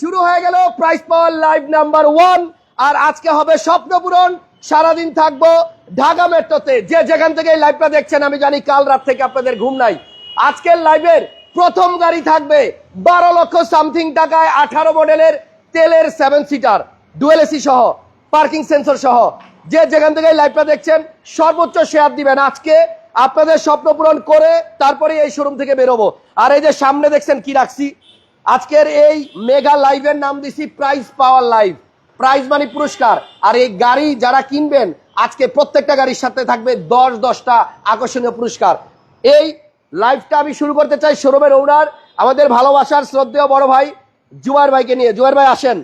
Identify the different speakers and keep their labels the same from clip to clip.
Speaker 1: শুরু হয়ে গেল price power live number one আর আজকে হবে স্বপ্ন পূরণ। সারাদিন থাকব ঢাকা মেট্রোতে। যে যেখান থেকে লাইভটা দেখছেন, আমি জানি কাল রাত থেকে আপনাদের ঘুম নাই। আজকের লাইভের প্রথম গাড়ি থাকবে বারো লক্ষ সামথিং টাকায় আঠারো মডেলের তেলের সেভেন সিটার ডুয়েল এসি সহ পার্কিং সেন্সর সহ। যে যেখান থেকে লাইভটা দেখছেন, সর্বোচ্চ শেয়ার দিবেন আজকে। আপনাদের স্বপ্ন পূরণ করে তারপরে এই শোরুম থেকে বেরোবো। আর এই যে সামনে দেখছেন কি রাখছি? আজকের এই মেগা লাইভের নাম দিছি প্রাইজ পাওয়ার লাইভ। প্রাইজ মানে পুরস্কার। আর এই গাড়ি যারা কিনবেন, আজকে প্রত্যেকটা গাড়ির সাথে থাকবে দশ দশটা আকর্ষণীয় পুরস্কার। এই লাইভটা আমি শুরু করতে চাই শোরুমের ওনার আমাদের ভালোবাসার, শ্রদ্ধেয় বড় ভাই জুয়ার ভাইকে নিয়ে। জুয়ার ভাই, আসেন।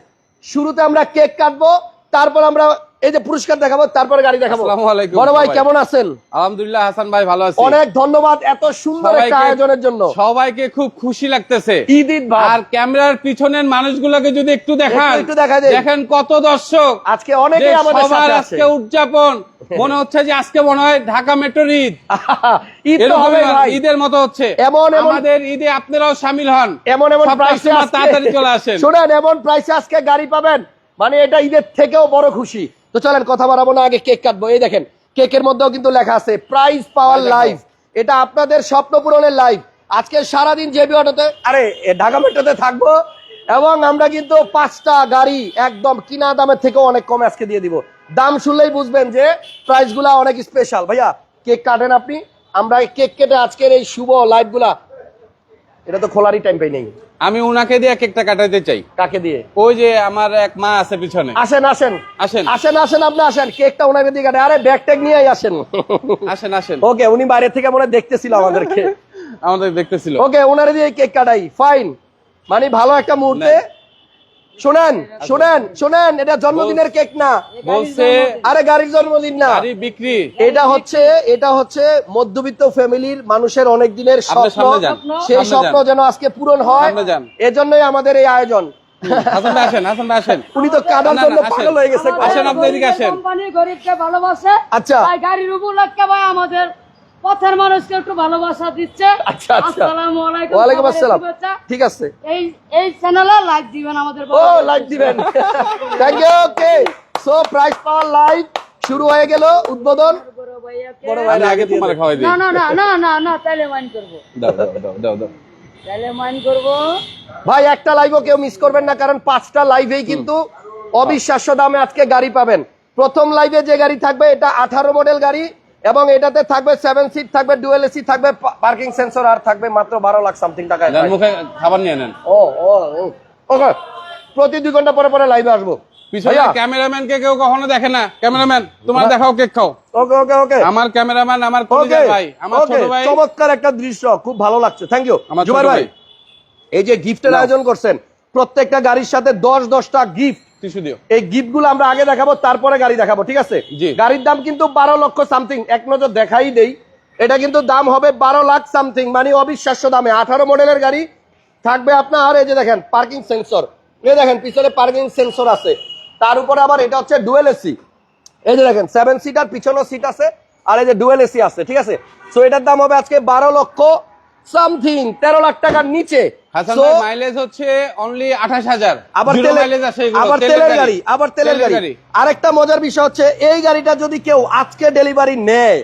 Speaker 1: শুরুতে আমরা কেক কাটবো, তারপর আমরা এই যে পুরস্কার দেখাবো তারপরে গাড়ি দেখাবো। বড় ভাই কেমন আছেন?
Speaker 2: আলহামদুলিল্লাহ হাসান ভাই ভালো আছি।
Speaker 1: অনেক ধন্যবাদ এত সুন্দর একটা আয়োজনের জন্য।
Speaker 2: সবাইকে খুব খুশি লাগতেছে।
Speaker 1: ঈদ ঈদ
Speaker 2: আর ক্যামেরার পিছনের মানুষগুলোকে যদি একটু দেখান
Speaker 1: একটু- দেখা যায়।
Speaker 2: দেখেন কত দর্শক।
Speaker 1: আজকে অনেকেই আমাদের সাথে আছে।
Speaker 2: আজকে উদযাপন মনে হচ্ছে যে আজকে মনে হয় ঢাকা মেট্রোর ঈদ।
Speaker 1: ঈদ তো হবে ভাই।
Speaker 2: ঈদের মতো হচ্ছে।
Speaker 1: এমন এমন-
Speaker 2: আমাদের ঈদে আপনারাও সামিল হন।
Speaker 1: এমন এমন প্রাইসে
Speaker 2: তাড়াতাড়ি চলে আসেন।
Speaker 1: শুনেন এমন প্রাইসে আজকে গাড়ি পাবেন। মানে এটা ঈদের থেকেও বড় খুশি। তো চলেন কথা বাড়াবো না আগে কেক কাটবো। এই দেখেন কেকের মধ্যেও কিন্তু লেখা আছে প্রাইজ পাওয়ার। লাইভ এটা আপনাদের স্বপ্ন পূরণের লাইভ আজকে সারাদিন জেবি অটোতে আরে ঢাকা মেট্রোতে থাকব এবং আমরা কিন্তু পাঁচটা গাড়ি একদম কিনা দামের থেকেও অনেক কম আজকে দিয়ে দিব। দাম শুনলেই বুঝবেন যে প্রাইসগুলা অনেক স্পেশাল ভাইয়া কেক কাটেন আপনি। আমরা এই কেক কেটে আজকের এই শুভ লাইভগুলা এটা তো খোলারই টাইম পাই নাই।
Speaker 2: আমি উনাকে দিয়ে কেকটা কাটাইতে চাই।
Speaker 1: কাকে দিয়ে?
Speaker 2: ওই যে আমার এক মা আছে পিছনে।
Speaker 1: আসেন আসেন।
Speaker 2: আসেন।
Speaker 1: আসেন আসেন আপনি আসেন। কেকটা ওনাকে দিয়ে কাটে আরে ব্যাগ ট্যাগ নিয়ে আসেন।
Speaker 2: আসেন আসেন।
Speaker 1: ওকে উনি বাইরে থেকে মনে দেখতেছিল আমাদেরকে।
Speaker 2: আমাদের দেখতেছিল।
Speaker 1: ওকে ওনারে দিয়ে কেক কাটাই। ফাইন মানে ভালো একটা মুহূর্তে শোনেন শোনেন শোনেন এটা জন্মদিনের কেক না।
Speaker 2: বলছে
Speaker 1: আরে গাড়ির জন্মদিন না।
Speaker 2: গাড়ি বিক্রি।
Speaker 1: এটা হচ্ছে এটা হচ্ছে মধ্যবিত্ত ফ্যামিলির মানুষের অনেক দিনের স্বপ্ন। সেই স্বপ্ন
Speaker 2: যেন
Speaker 1: আজকে পূরণ হয়। এজন্যই আমাদের এই আয়োজন। উনি তো কাদার
Speaker 2: না, না,
Speaker 1: জন্য পাগল হয়ে গেছে।
Speaker 2: আসেন আপনি এদিকে আসেন।
Speaker 3: কোম্পানি গরিবকে ভালোবাসে।
Speaker 1: আচ্ছা।
Speaker 3: গাড়ির উপলক্ষে ভাই আমাদের পথের মানুষকে একটু ভালোবাসা দিচ্ছে।
Speaker 1: আচ্ছা আচ্ছা।
Speaker 3: আসসালামু আলাইকুম
Speaker 1: ওয়ালাইকুম আসসালাম। ঠিক আছে।
Speaker 3: এই এই চ্যানেলে লাইক দিবেন আমাদের
Speaker 1: ও লাইভ দিবেন। Thank you okay so price power live শুরু হয়ে গেল উদ্বোধন।
Speaker 3: বড়
Speaker 1: ভাই
Speaker 2: আগে তোমার খাওয়াই দিই।
Speaker 3: না না না না না না তাইলে মাইন করব।
Speaker 2: দাও দাও দাও দাও দাও।
Speaker 3: মাইন করব।
Speaker 1: ভাই একটা লাইভও কেউ মিস করবেন না কারণ পাঁচটা লাইভেই কিন্তু অবিশ্বাস্য দামে আজকে গাড়ি পাবেন। প্রথম লাইভে যে গাড়ি থাকবে এটা আঠারো মডেল গাড়ি। এবং এটাতে থাকবে সেভেন সিট থাকবে ডুয়েল এসি থাকবে পার্কিং সেন্সর আর থাকবে মাত্র বারো লাখ সামথিং
Speaker 2: মুখে খাবার নিয়ে নেন।
Speaker 1: ও ও ওকে প্রতি দুই ঘণ্টা পরে পরে লাইভে আসব।
Speaker 2: ক্যামেরাম্যান কে কেউ কখনো দেখে না। ক্যামেরাম্যান তোমার দেখাও কেক খাও।
Speaker 1: ওকে ওকে ওকে।
Speaker 2: আমার ক্যামেরাম্যান আমার
Speaker 1: ওকে
Speaker 2: ভাই আমার ছোট ভাই।
Speaker 1: চমৎকার একটা দৃশ্য খুব ভালো লাগছে। থ্যাংক ইউ ভাই এই যে গিফটের আয়োজন করছেন প্রত্যেকটা গাড়ির সাথে দশ দশটা গিফট
Speaker 2: টিস্যু দিও।
Speaker 1: এই গিফটগুলো আমরা আগে দেখাবো তারপরে গাড়ি দেখাবো ঠিক আছে। গাড়ির দাম কিন্তু বারো লক্ষ সামথিং এক নজর দেখাই দেই। এটা কিন্তু দাম হবে বারো লাখ সামথিং মানে অবিশ্বাস্য দামে। আঠারো মডেলের গাড়ি থাকবে আপনার এই যে দেখেন পার্কিং সেন্সর এই দেখেন পিছনে পার্কিং সেন্সর আছে। তার উপরে আবার এটা হচ্ছে ডুয়েল এসি এই যে দেখেন সেভেন সিটার পিছনেও সিট আছে আর এই যে ডুয়েল এসি আছে ঠিক আছে? সো এটার দাম হবে আজকে বারো লক্ষ সামথিং তেরো লাখ টাকার নিচে।
Speaker 2: মাইলেজ হচ্ছে অনলি আঠাশ হাজার।
Speaker 1: আবার তেলের গাড়ি। আবার তেলের গাড়ি। আরেকটা মজার বিষয় হচ্ছে এই গাড়িটা যদি কেউ আজকে ডেলিভারি নেয়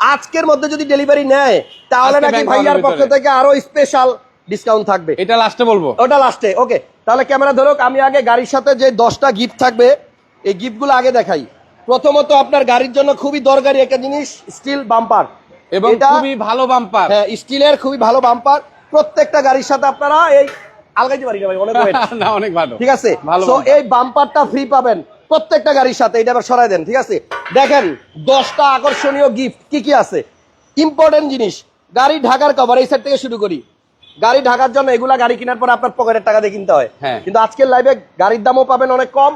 Speaker 1: আজকের মধ্যে যদি ডেলিভারি নেয় তাহলে নাকি ভাইয়ার পক্ষ থেকে আরও স্পেশাল ডিসকাউন্ট থাকবে।
Speaker 2: এটা লাস্টে বলব।
Speaker 1: ওটা লাস্টে ওকে তাহলে ক্যামেরা ধরুক আমি আগে গাড়ির সাথে যে দশটা গিফট থাকবে এই গিফটগুলো আগে দেখাই। প্রথমত আপনার গাড়ির জন্য খুবই দরকারি একটা জিনিস স্টিল বাম্পার
Speaker 2: এবং খুবই ভালো বাম্পার
Speaker 1: হ্যাঁ স্টিলের খুবই ভালো বাম্পার প্রত্যেকটা গাড়ির সাথে আপনারা এই আলগাইতে পারি না ভাই অনেক
Speaker 2: না অনেক ভালো।
Speaker 1: ঠিক আছে? সো এই বাম্পারটা ফ্রি পাবেন প্রত্যেকটা গাড়ির সাথে। এটা আবার সরাই দেন ঠিক আছে? দেখেন দশটা আকর্ষণীয় গিফট কি কি আছে? ইম্পর্টেন্ট জিনিস। গাড়ি ঢাকার কভার এই সাইড থেকে শুরু করি। গাড়ি ঢাকার জন্য এগুলা গাড়ি কেনার পর আপনার পকেটের টাকা দিয়ে কিনতে হয়।
Speaker 2: হ্যাঁ।
Speaker 1: কিন্তু আজকের লাইভে গাড়ির দামও পাবেন অনেক কম।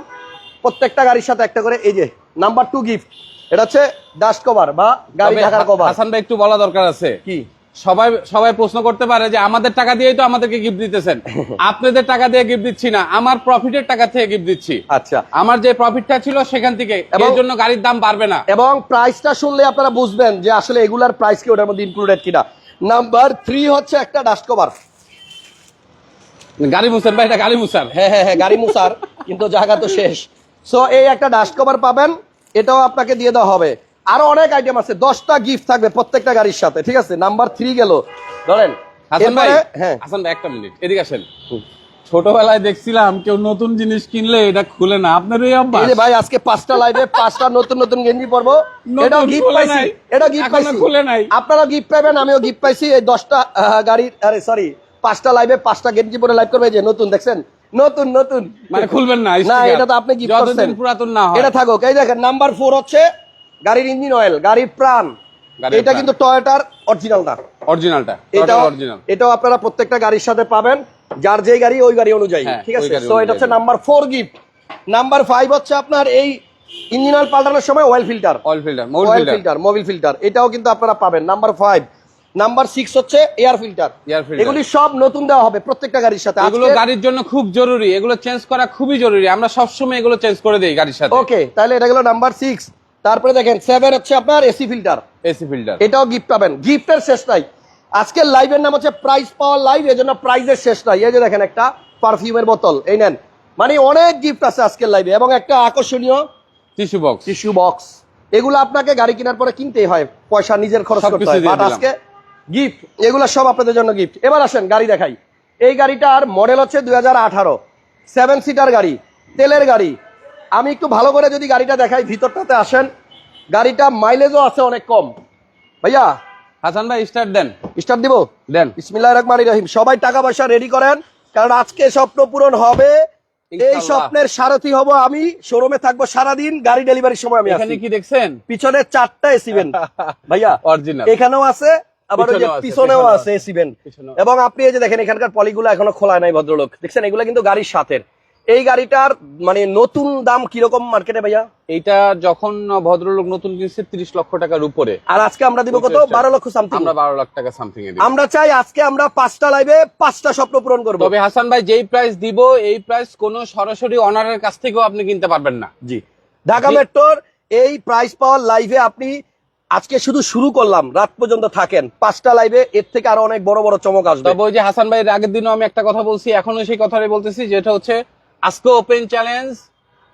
Speaker 1: প্রত্যেকটা গাড়ির সাথে একটা করে এই যে নাম্বার টু গিফট এটা হচ্ছে ডাস্ট কভার বা গাড়ি ঢাকার কভার
Speaker 2: হাসান ভাই একটু বলা দরকার আছে।
Speaker 1: কি?
Speaker 2: সবাই সবাই প্রশ্ন করতে পারে যে আমাদের টাকা দিয়েই তো আমাদেরকে গিফট দিতেছেন। আপনাদের টাকা দিয়ে গিফট দিচ্ছি না আমার প্রফিটের টাকা থেকে গিফট দিচ্ছি।
Speaker 1: আচ্ছা।
Speaker 2: আমার যে প্রফিটটা ছিল সেখান থেকে এর জন্য গাড়ির দাম বাড়বে না।
Speaker 1: এবং প্রাইসটা শুনলে আপনারা বুঝবেন যে আসলে এগুলার প্রাইস কি ওটার মধ্যে ইনক্লুডেড কিনা। নাম্বার থ্রি হচ্ছে একটা ডাস্ট কভার
Speaker 2: গাড়ি মুছেন ভাই এটা গাড়ি মুছার
Speaker 1: হ্যাঁ হ্যাঁ হ্যাঁ গাড়ি মুসার কিন্তু জায়গা তো শেষ। সো এই একটা ডাস্ট কভার পাবেন। এটাও আপনাকে দিয়ে দেওয়া হবে। আরও অনেক আইটেম আছে দশটা গিফট থাকবে প্রত্যেকটা গাড়ির সাথে ঠিক আছে? নাম্বার থ্রি গেল। ধরেন
Speaker 2: হাসান ভাই
Speaker 1: হ্যাঁ।
Speaker 2: হাসান ভাই একটা মিনিট এদিকে আসেন। ছোটবেলায় দেখছিলাম কেউ নতুন জিনিস কিনলে এটা খুলে না। আপনার এই
Speaker 1: এই
Speaker 2: অভ্যাস
Speaker 1: ভাই আজকে পাঁচটা লাইভে পাঁচটা নতুন নতুন গেঞ্জি পরবো। গিফট পাইছি। এটা গিফট
Speaker 2: এখনও
Speaker 1: পাইছি।
Speaker 2: খুলে নাই।
Speaker 1: আপনারা গিফট পাবেন আমিও গিফট পাইছি। এই দশটা গাড়ির আরে সরি পাঁচটা লাইভে পাঁচটা গেঞ্জি পরে লাইভ করবে। যে নতুন দেখছেন? নতুন নতুন।
Speaker 2: মানে খুলবেন না
Speaker 1: না এটা তো আপনি গিফট
Speaker 2: যতদিন
Speaker 1: করছেন।
Speaker 2: পুরাতন না হয়।
Speaker 1: এটা থাকুক। এই দেখেন নাম্বার ফোর হচ্ছে গাড়ির ইঞ্জিন অয়েল গাড়ির প্রাণ। এটা। কিন্তু টয়োটার অরিজিনালটা
Speaker 2: অরিজিনালটা
Speaker 1: এটাও
Speaker 2: অরিজিনাল
Speaker 1: এটাও আপনারা প্রত্যেকটা গাড়ির সাথে পাবেন। যার যেই গাড়ি ওই গাড়ি অনুযায়ী।
Speaker 2: হ্যাঁ,
Speaker 1: ঠিক আছে? তো এটা হচ্ছে number four gift number five হচ্ছে আপনার এই ইঞ্জিন অয়েল পাল্টানোর সময় oil filter
Speaker 2: oil filter Mobil filter
Speaker 1: Mobil filter এটাও কিন্তু আপনারা পাবেন। নাম্বার ফাইভ নাম্বার সিক্স হচ্ছে এয়ার ফিল্টার। এগুলি সব নতুন দেওয়া হবে প্রত্যেকটা গাড়ির সাথে।
Speaker 2: এগুলো গাড়ির জন্য খুব জরুরি। এগুলো চেঞ্জ করা খুবই জরুরি। আমরা সবসময় এগুলো চেঞ্জ করে দেই গাড়ির সাথে।
Speaker 1: ওকে তাহলে এটা গেল নাম্বার সিক্স তারপরে দেখেন সেভেন হচ্ছে আপনার এসি ফিল্টার
Speaker 2: এসি ফিল্টার
Speaker 1: এটাও গিফট পাবেন। গিফটের শেষ নাই। আজকের লাইভের নাম হচ্ছে প্রাইস পাওয়ার লাইভ এজন্য প্রাইজের শেষ নাই। এই যে দেখেন একটা পারফিউমের বোতল। এই নেন। মানে অনেক গিফট আছে আজকের লাইভে এবং একটা আকর্ষণীয়
Speaker 2: টিস্যু বক্স
Speaker 1: টিস্যু বক্স এগুলো আপনাকে গাড়ি কেনার পরে কিনতেই হয়। পয়সা নিজের খরচ করতে হয়। বাট আজকে গিফট এগুলো সব আপনাদের জন্য গিফট এবার আসেন গাড়ি দেখাই। এই গাড়িটার মডেল হচ্ছে দুই হাজার আঠারো। সেভেন সিটার গাড়ি তেলের গাড়ি। আমি একটু ভালো করে যদি গাড়িটা দেখাই ভিতরটাতে আসেন। গাড়িটা মাইলেজও আছে অনেক কম। ভাইয়া?
Speaker 2: হাসান ভাই স্টার্ট দেন।
Speaker 1: স্টার্ট দিব?
Speaker 2: দেন।
Speaker 1: বিসমিল্লাহির রহমানির রহিম। সবাই টাকা পয়সা রেডি করেন কারণ আজকে স্বপ্ন পূরণ হবে। এই স্বপ্নের সারথি হব আমি শোরুমে থাকব সারাদিন গাড়ি ডেলিভারির সময় আমি
Speaker 2: এখানে কি দেখছেন?
Speaker 1: পিছনে চারটা এসিবেন ভাইয়া
Speaker 2: অরিজিনাল
Speaker 1: এখানেও আছে আবার ওই যে
Speaker 2: পিছনেও আছে,
Speaker 1: এসিবেন এবং আপনি এই যে দেখেন এখানকার পলিগুলো এখনও খোলা নাই ভদ্রলোক। দেখছেন এগুলো কিন্তু গাড়ির সাথের। এই গাড়িটার মানে নতুন দাম কীরকম মার্কেটে ভাইয়া?
Speaker 2: এইটা যখন ভদ্রলোক নতুন কিনছে তিরিশ লক্ষ টাকার উপরে।
Speaker 1: আর আজকে আমরা দিব কত? বারো লক্ষ সামথিং
Speaker 2: আমরা বারো লাখ টাকা সামথিং
Speaker 1: আমরা চাই আজকে আমরা পাঁচটা লাইভে পাঁচটা স্বপ্ন পূরণ করব।
Speaker 2: তবে হাসান ভাই যেই প্রাইস দিব এই প্রাইস কোন সরাসরি অনারের কাছ থেকেও আপনি কিনতে পারবেন না।
Speaker 1: জি। ঢাকা মেট্রোর এই প্রাইস পাওয়ার লাইভে আপনি আজকে শুধু শুরু করলাম রাত পর্যন্ত থাকেন। পাঁচটা লাইভে এর থেকে আরও অনেক বড় বড় চমক আসবে।
Speaker 2: তবে ওই যে হাসান ভাইয়ের আগের দিনও আমি একটা কথা বলছি এখনও সেই কথাটাই বলতেছি যেটা হচ্ছে আজকে ওপেন চ্যালেঞ্জ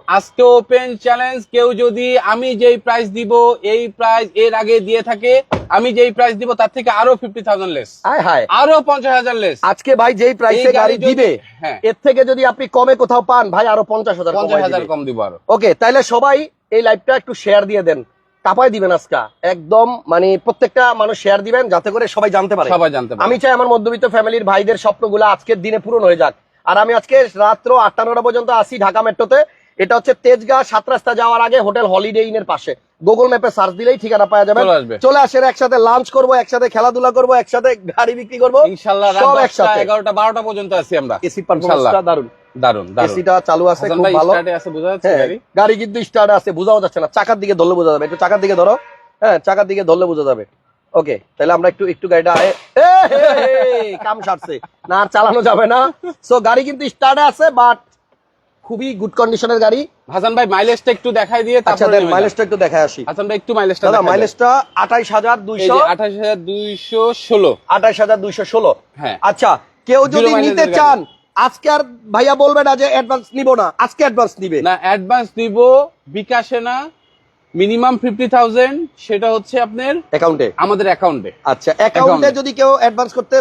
Speaker 2: আজকে ওপেন চ্যালেঞ্জ কেউ যদি আমি যেই প্রাইস দিব এই প্রাইস এর আগে দিয়ে থাকে আমি যেই প্রাইস দিব তার থেকে আরও ফিফটি থাউজেন্ড লেস
Speaker 1: হায় হায়।
Speaker 2: আরও পঞ্চাশ হাজার লেস
Speaker 1: আজকে ভাই যেই প্রাইসে
Speaker 2: গাড়ি
Speaker 1: গাড়ি দিবে
Speaker 2: হ্যাঁ।
Speaker 1: এর থেকে যদি আপনি কমে কোথাও পান ভাই আরও পঞ্চাশ হাজার
Speaker 2: পঞ্চাশ হাজার কম দিব আরও।
Speaker 1: ওকে তাহলে সবাই এই লাইভটা একটু শেয়ার দিয়ে দেন। কাপাই দিবেন আজকা। একদম মানে প্রত্যেকটা মানুষ শেয়ার দিবেন যাতে করে সবাই জানতে পারে।
Speaker 2: সবাই জানতে পারে।
Speaker 1: আমি চাই আমার মধ্যবিত্ত ফ্যামিলির ভাইদের স্বপ্নগুলো আজকের দিনে পূরণ হয়ে যাক। আর আমি আজকে রাত্র আটটা নটা পর্যন্ত আসি ঢাকা মেট্রোতে। এটা হচ্ছে তেজগাঁ সাত রাস্তা যাওয়ার আগে হোটেল হলিডে ইনের পাশে। গুগল ম্যাপে সার্চ দিলেই ঠিকানা পাওয়া যাবে।
Speaker 2: চলে।
Speaker 1: আসেন একসাথে লাঞ্চ করব একসাথে খেলাধুলা করব একসাথে গাড়ি বিক্রি করব।
Speaker 2: ইনশাল্লাহ
Speaker 1: সব একসাথে।
Speaker 2: এগারোটা বারোটা পর্যন্ত আছি আমরা।
Speaker 1: এসি পারফরমেন্সটা
Speaker 2: দারুণ দারুণ
Speaker 1: এসিটা চালু আছে খুব ভালো।
Speaker 2: আছে বোঝা যাচ্ছে
Speaker 1: হ্যাঁ,
Speaker 2: গাড়ি?
Speaker 1: গাড়ি কিন্তু স্টার্ট আছে বোঝাও যাচ্ছে না। চাকার দিকে ধরলে বোঝা যাবে একটু চাকার দিকে ধরো। হ্যাঁ চাকার দিকে ধরলে বোঝা যাবে। ওকে তাহলে আমরা একটু একটু গাড়িটা কাম সারছে। না আর চালানো যাবে না। সো গাড়ি কিন্তু স্টার্ট আছে বাট খুবই গুড কন্ডিশনের গাড়ি।
Speaker 2: হাসান ভাই মাইলেজটা একটু দেখাই দিয়ে
Speaker 1: আচ্ছা
Speaker 2: তারপরে
Speaker 1: দেন মাইলেজটা একটু দেখায় আসি।
Speaker 2: হাসান ভাই একটু মাইলেজটা
Speaker 1: দাদা
Speaker 2: দেখাই।
Speaker 1: মাইলেজটা আঠাইশ হাজার দুইশো
Speaker 2: আঠাশ হাজার দুইশো ষোলো।
Speaker 1: আঠাইশ হাজার দুইশো ষোলো।
Speaker 2: হ্যাঁ।
Speaker 1: আচ্ছা কেউ যদি নিতে চান আজকে আর ভাইয়া বলবে না যে অ্যাডভান্স নিব না আজকে অ্যাডভান্স নিবে।
Speaker 2: না অ্যাডভান্স দিব বিকাশে না মিনিমাম ফিফটি থাউজেন্ড সেটা হচ্ছে আপনার
Speaker 1: অ্যাকাউন্টে
Speaker 2: আমাদের অ্যাকাউন্টে
Speaker 1: আচ্ছা অ্যাকাউন্টে যদি কেউ অ্যাডভান্স করতে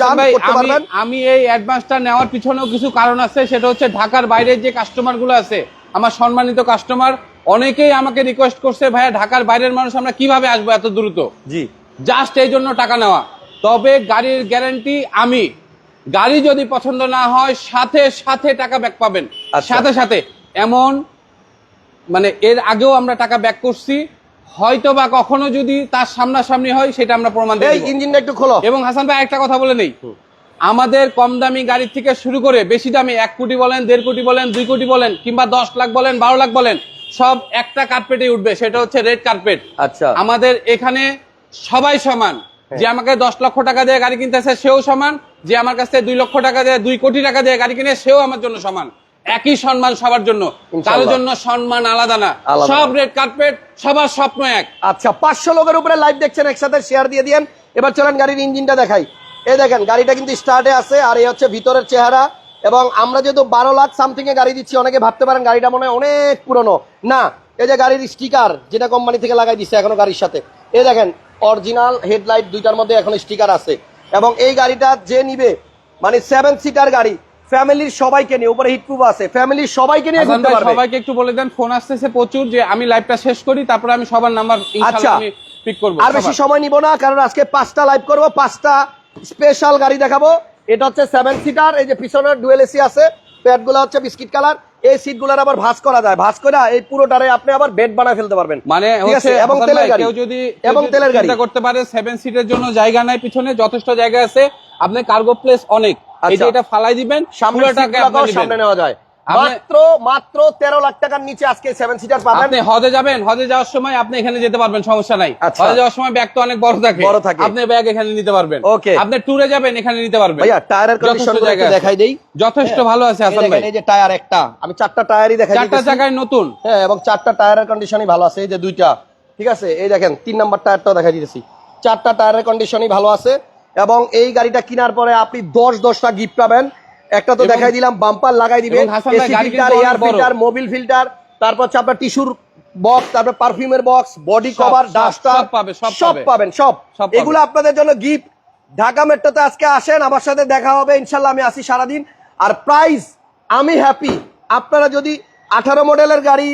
Speaker 1: চান করতে
Speaker 2: আমি
Speaker 1: পারবেন।
Speaker 2: আমি এই অ্যাডভান্সটা নেওয়ার পিছনেও কিছু কারণ আছে সেটা হচ্ছে ঢাকার বাইরের যে কাস্টমারগুলো আছে আমার সম্মানিত কাস্টমার অনেকেই আমাকে রিকোয়েস্ট করছে ভাইয়া ঢাকার বাইরের মানুষ আমরা কীভাবে আসব এত দ্রুত?
Speaker 1: জি।
Speaker 2: জাস্ট এই জন্য টাকা নেওয়া। তবে গাড়ির গ্যারান্টি আমি। গাড়ি যদি পছন্দ না হয় সাথে সাথে টাকা ব্যাক পাবেন।
Speaker 1: আচ্ছা।
Speaker 2: সাথে সাথে। এমন মানে এর আগেও আমরা টাকা ব্যাক করছি। হয়তো বা কখনো যদি তার সামনাসামনি হয় সেটা আমরা প্রমাণ দিয়ে
Speaker 1: ইঞ্জিনটা একটু খোলো।
Speaker 2: এবং হাসান ভাই একটা কথা বলে নেই। আমাদের কম দামি গাড়ির থেকে শুরু করে বেশি দামি এক কোটি বলেন দেড় কোটি বলেন দুই কোটি বলেন কিংবা দশ লাখ বলেন বারো লাখ বলেন সব একটা কার্পেটে উঠবে। সেটা হচ্ছে রেড কার্পেট
Speaker 1: আচ্ছা।
Speaker 2: আমাদের এখানে সবাই সমান। যে আমাকে দশ লক্ষ টাকা দিয়ে গাড়ি কিনতেছে সেও সমান। যে আমার কাছ থেকে দুই লক্ষ টাকা দেয় দুই কোটি টাকা দেয় গাড়ি কিনে সেও আমার জন্য সমান। একই সম্মান সবার জন্য। কারোর জন্য সম্মান আলাদা না। সব রেড কার্পেট সবার স্বপ্ন এক।
Speaker 1: আচ্ছা পাঁচশো লোকের উপরে লাইভ দেখছেন একসাথে শেয়ার দিয়ে দিয়েন। এবার চলেন গাড়ির ইঞ্জিনটা দেখাই। এই দেখেন গাড়িটা কিন্তু স্টার্টে আছে আর এই হচ্ছে ভিতরের চেহারা। এবং আমরা যেহেতু বারো লাখ সামথিং এ গাড়ি দিচ্ছি অনেকে ভাবতে পারেন গাড়িটা মনে হয় অনেক পুরনো। না এই যে গাড়ির স্টিকার যেটা কোম্পানি থেকে লাগাই দিচ্ছে এখনও গাড়ির সাথে। এই দেখেন অরিজিনাল হেডলাইট দুইটার মধ্যে এখন স্টিকার আছে। এবং এই গাড়িটা যে নিবে মানে সেভেন সিটার গাড়ি ফ্যামিলির সবাইকে নিয়ে উপরে হিটপ্রুফ আছে ফ্যামিলির সবাইকে নিয়ে ঘুরতে পারবে।
Speaker 2: সবাইকে একটু বলে দেন ফোন আসতেছে প্রচুর যে আমি লাইভটা শেষ করি তারপরে আমি সবার নাম্বার
Speaker 1: আচ্ছা।
Speaker 2: ইনশাআল্লাহ আমি পিক করব।
Speaker 1: আর বেশি সময় নিব না কারণ আজকে পাঁচটা লাইভ করব পাঁচটা স্পেশাল গাড়ি দেখাবো। এটা হচ্ছে সেভেন সিটার এই যে পিছনের ডুয়েল এসি আছে প্যাডগুলো হচ্ছে বিস্কিট কালার। এই সিট সিটগুলোর আবার ভাঁজ করা যায়। ভাঁজ করে এই পুরোটারে আপনি আবার বেড বানায় ফেলতে পারবেন।
Speaker 2: মানে
Speaker 1: ঠিক আছে? এবং তেলের গাড়ি।
Speaker 2: কেউ যদি
Speaker 1: এবং তেলের গাড়ি।
Speaker 2: করতে পারে সেভেন সিটের জন্য জায়গা নাই পিছনে যথেষ্ট জায়গা আছে। আপনি কার্গো প্লেস অনেক।
Speaker 1: আচ্ছা।
Speaker 2: এটা ফালাই দিবেন
Speaker 1: সামনে নেওয়া যায়। মাত্র মাত্র তেরো লাখ টাকার নিচে আজকে সেভেন সিটার পাবেন।
Speaker 2: আপনি হজে যাবেন হজে যাওয়ার সময় আপনি এখানে যেতে পারবেন সমস্যা নাই।
Speaker 1: আচ্ছা।
Speaker 2: হজে যাওয়ার সময় ব্যাগ তো অনেক বড় থাকে।
Speaker 1: বড় থাকে।
Speaker 2: আপনি ব্যাগ এখানে নিতে পারবেন।
Speaker 1: Okay.
Speaker 2: আপনি ট্যুরে যাবেন এখানে নিতে পারবেন।
Speaker 1: ভাইয়া টায়ারের কন্ডিশন
Speaker 2: জায়গা
Speaker 1: দেখাই দেই।
Speaker 2: যথেষ্ট
Speaker 1: হ্যাঁ।
Speaker 2: ভালো আছে হাসান ভাই।
Speaker 1: এই যে টায়ার একটা। আমি চারটা টায়ারই দেখাই
Speaker 2: চারটা জায়গায় নতুন।
Speaker 1: হ্যাঁ এবং চারটা টায়ারের কন্ডিশনই ভালো আছে এই যে দুইটা। ঠিক আছে? এই দেখেন তিন নাম্বার টায়ারটাও দেখা দিতেছি। চারটা টায়ারের কন্ডিশনই ভালো আছে এবং এই গাড়িটা কেনার পরে আপনি দশ দশটা গিফট পাবেন। একটা তো দেখাই দিলাম বাম্পার লাগাই দিবেন AC filter air filter Mobil filter তারপর হচ্ছে আপনার টিস্যুর বক্স তারপর পারফিউমের বক্স বডি কভার ডাস্টার
Speaker 2: সব পাবে, সব
Speaker 1: সব পাবেন সব। এগুলো আপনাদের জন্য গিফট ঢাকা মেট্রোতে আজকে আসেন আমার সাথে দেখা হবে ইনশাল্লাহ আমি আসি সারাদিন। আর প্রাইস আমি হ্যাপি আপনারা যদি আঠারো মডেলের গাড়ি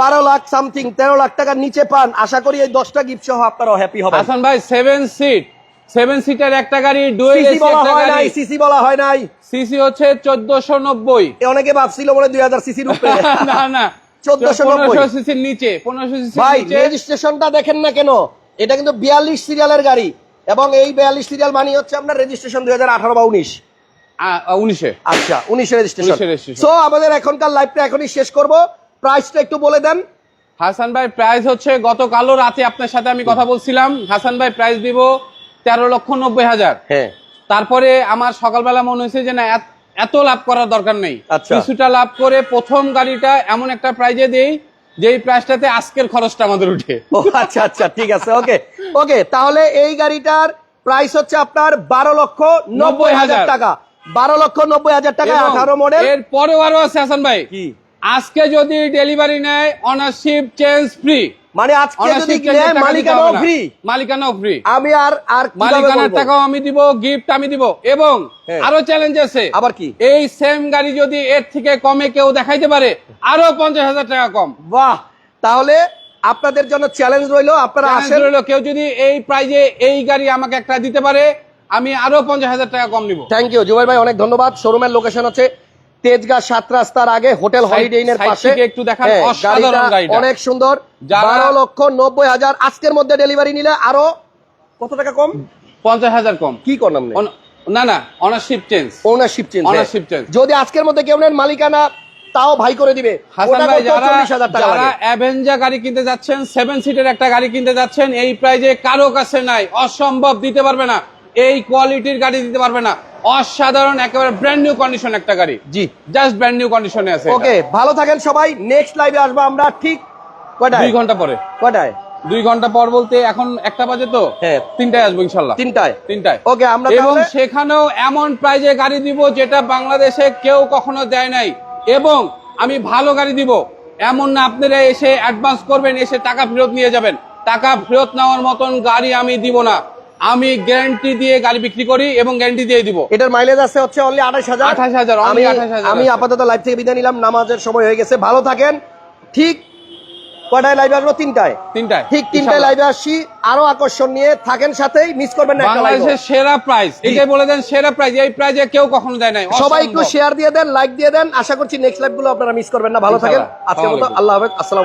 Speaker 1: বারো লাখ সামথিং তেরো লাখ টাকার নিচে পান আশা করি এই দশটা গিফট সহ আপনারাও হ্যাপি হবেন।
Speaker 2: হাসান ভাই সেভেন সিট সেভেন সিটার একটা গাড়ি ডুয়েল এসি
Speaker 1: বলা হয় নাই সিসি বলা হয় নাই।
Speaker 2: সিসি হচ্ছে চোদ্দশো নব্বই।
Speaker 1: এ অনেকে ভাবছিল দুই হাজার সিসির উপরে
Speaker 2: না না।
Speaker 1: 1490
Speaker 2: পনেরোশো সিসির নিচে পনেরোশো সিসির
Speaker 1: ভাই
Speaker 2: নিচে।
Speaker 1: রেজিস্ট্রেশনটা দেখেন না কেন? এটা কিন্তু বিয়াল্লিশ সিরিয়ালের গাড়ি। এবং এই বিয়াল্লিশ সিরিয়াল মানে হচ্ছে আপনার রেজিস্ট্রেশন দুই হাজার আঠারো বা উনিশ।
Speaker 2: আ- আ, উনিশে।
Speaker 1: আচ্ছা উনিশে রেজিস্ট্রেশন সো আমাদের এখনকার লাইভটা এখনই শেষ করব। প্রাইসটা একটু বলে দেন।
Speaker 2: হাসান ভাই প্রাইস হচ্ছে গতকালও রাতে আপনার সাথে আমি কথা বলছিলাম। হাসান ভাই প্রাইস দিব। তেরো লক্ষ নব্বই হাজার।
Speaker 1: হ্যাঁ।
Speaker 2: তারপরে আমার সকালবেলা মনে হয়েছে যে না এত- লাভ করার দরকার নেই।
Speaker 1: আচ্ছা।
Speaker 2: কিছুটা লাভ করে প্রথম গাড়িটা এমন একটা প্রাইজে দেই যেই প্রাইসটাতে আজকের খরচটা আমাদের উঠে।
Speaker 1: ও আচ্ছা আচ্ছা ঠিক আছে ওকে ওকে তাহলে এই গাড়িটার প্রাইস হচ্ছে আপনার বারো লক্ষ নব্বই হাজার টাকা। বারো লক্ষ নব্বই হাজার টাকা আঠারো মডেল
Speaker 2: এর পরেও আরও আছে হাসান ভাই।
Speaker 1: কি?
Speaker 2: আজকে যদি ডেলিভারি নেয় অনারশিপ চেঞ্জ ফ্রি
Speaker 1: মানে আজকে যদি
Speaker 2: অনারশিপ
Speaker 1: নেয় মালিকানাও ফ্রি
Speaker 2: মালিকানাও ফ্রি
Speaker 1: আমি আর আর
Speaker 2: মালিকানার টাকাও আমি দিব গিফট আমি দিব। এবং
Speaker 1: হ্যাঁ।
Speaker 2: আরও চ্যালেঞ্জ আছে।
Speaker 1: আবার কি?
Speaker 2: এই সেম গাড়ি যদি এর থেকে কমে কেউ দেখাইতে পারে আরও পঞ্চাশ হাজার টাকা কম।
Speaker 1: বাহ! তাহলে আপনাদের জন্য চ্যালেঞ্জ রইল আপনারা আসেন।
Speaker 2: রইল, কেউ যদি এই প্রাইজে এই গাড়ি আমাকে একটা দিতে পারে আমি আরও পঞ্চাশ হাজার টাকা কম নিব।
Speaker 1: থ্যাংক ইউ জুবাই ভাই অনেক ধন্যবাদ। শোরুমের লোকেশন হচ্ছে তেজগাঁ সাত রাস্তার আগে হোটেল হলিডে ইনের পাশে।
Speaker 2: একটু দেখান,
Speaker 1: হ্যাঁ,
Speaker 2: অসাধারণ
Speaker 1: গাড়িটা
Speaker 2: গাড়িটা।
Speaker 1: অনেক সুন্দর।
Speaker 2: যারা-
Speaker 1: বারো লক্ষ নব্বই হাজার আজকের মধ্যে ডেলিভারি নিলে আরও কত টাকা কম?
Speaker 2: পঞ্চাশ হাজার কম।
Speaker 1: কি করলাম না
Speaker 2: না না অনারশিপ চেঞ্জ
Speaker 1: ওনারশিপ চেঞ্জ। যদি আজকের মধ্যে কেউ নেন মালিকানা তাও ভাই করে দিবে।
Speaker 2: হাসান ভাই যারা যারা। অ্যাভেঞ্জা গাড়ি কিনতে যাচ্ছেন সেভেন সিটের একটা গাড়ি কিনতে যাচ্ছেন এই প্রাইজে কারও কাছে নাই অসম্ভব দিতে পারবে না। এই কোয়ালিটির গাড়ি দিতে পারবে না। অসাধারণ একেবারে ব্র্যান্ড নিউ কন্ডিশন একটা গাড়ি।
Speaker 1: জি।
Speaker 2: জাস্ট ব্র্যান্ড নিউ কন্ডিশনে আছে
Speaker 1: ওকে ভালো থাকেন সবাই। নেক্সট লাইভে আসব আমরা ঠিক কয়টায়?
Speaker 2: দুই ঘণ্টা পরে।
Speaker 1: কয়টায়?
Speaker 2: দুই ঘণ্টা পর বলতে এখন একটা বাজে তো?
Speaker 1: হ্যাঁ।
Speaker 2: তিনটায় আসব ইনশাল্লাহ
Speaker 1: তিনটায়?
Speaker 2: তিনটায়।
Speaker 1: ওকে আমরা
Speaker 2: এবং সেখানেও এমন প্রাইজে গাড়ি দিব যেটা বাংলাদেশে কেউ কখনো দেয় নাই। এবং আমি ভালো গাড়ি দিব। এমন না আপনারা এসে অ্যাডভান্স করবেন এসে টাকা ফেরত নিয়ে যাবেন। টাকা ফেরত নেওয়ার মতন গাড়ি আমি দিব না। আমি গ্যারান্টি দিয়ে গাড়ি বিক্রি করি এবং গ্যারান্টি দিয়ে দিব।
Speaker 1: এটার মাইলেজ আছে হচ্ছে অনলি আঠাশ হাজার।
Speaker 2: 28,000, only
Speaker 1: আমি
Speaker 2: 28,000
Speaker 1: আমি আপাতত লাইভ থেকে বিদায় নিলাম নামাজের সময় হয়ে গেছে। ভালো থাকেন। ঠিক কয়টায় লাইভে আসব? তিনটায়।
Speaker 2: তিনটায়
Speaker 1: ঠিক তিনটায় লাইভে আসছি। আরও আকর্ষণ নিয়ে থাকেন সাথেই মিস করবেন না।
Speaker 2: বাংলাদেশের সেরা প্রাইস এটাই বলে দেন সেরা প্রাইস এই প্রাইজে কেউ কখনো দেয় নাই।
Speaker 1: সবাই একটু শেয়ার দিয়ে দেন লাইক দিয়ে দেন। আশা করছি নেক্সট লাইভগুলো আপনারা মিস করবেন না। ভালো থাকেন। আজকের মতো আল্লাহ হাফেজ। আসসালাম